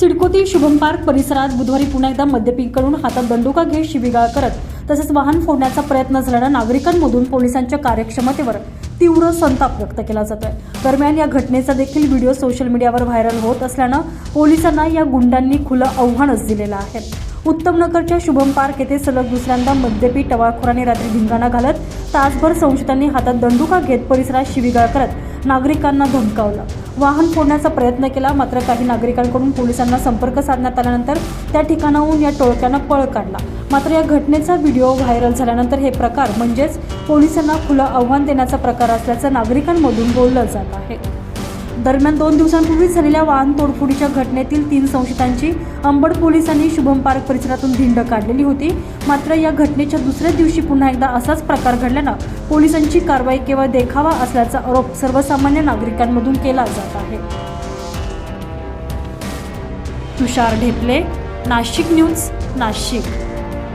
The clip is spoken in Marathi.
सिडकोतील शुभम पार्क परिसरात बुधवारी पुन्हा एकदा मद्यपीकडून हातात दंडुका घेत शिवीगाळ करत तसेच वाहन फोडण्याचा प्रयत्न झाल्यानं नागरिकांमधून पोलिसांच्या कार्यक्षमतेवर तीव्र संताप व्यक्त केला जातोय. दरम्यान या घटनेचा देखील व्हिडिओ सोशल मीडियावर व्हायरल होत असल्यानं पोलिसांना या गुंडांनी खुलं आव्हानच दिलेलं आहे. उत्तमनगरच्या शुभम पार्क येथे सलग दुसऱ्यांदा मद्यपी टवाळखोरांनी रात्री धिंगाणा घालत तासभर संशयितांनी हातात दंडुका घेत परिसरात शिवीगाळ करत नागरिकांना धमकावलं. वाहन फोडण्याचा प्रयत्न केला मात्र काही नागरिकांकडून पोलिसांना संपर्क साधण्यात आल्यानंतर त्या ठिकाणाहून या टोळक्यानं पळ काढला. मात्र या घटनेचा व्हिडिओ व्हायरल झाल्यानंतर हे प्रकार म्हणजेच पोलिसांना खुलं आव्हान देण्याचा प्रकार असल्याचं नागरिकांमधून बोललं जात आहे. दरम्यान दोन दिवसांपूर्वी झालेल्या वाहन तोडफोडीच्या घटनेतील तीन संशयितांची अंबड पोलिसांनी शुभम पार्क परिसरातून धिंड काढलेली होती. मात्र या घटनेच्या दुसऱ्या दिवशी पुन्हा एकदा असाच प्रकार घडल्यानं पोलिसांची कारवाई केवळ देखावा असल्याचा आरोप सर्वसामान्य नागरिकांमधून केला जात आहे. तुषार ढेपले नाशिक न्यूज नाशिक.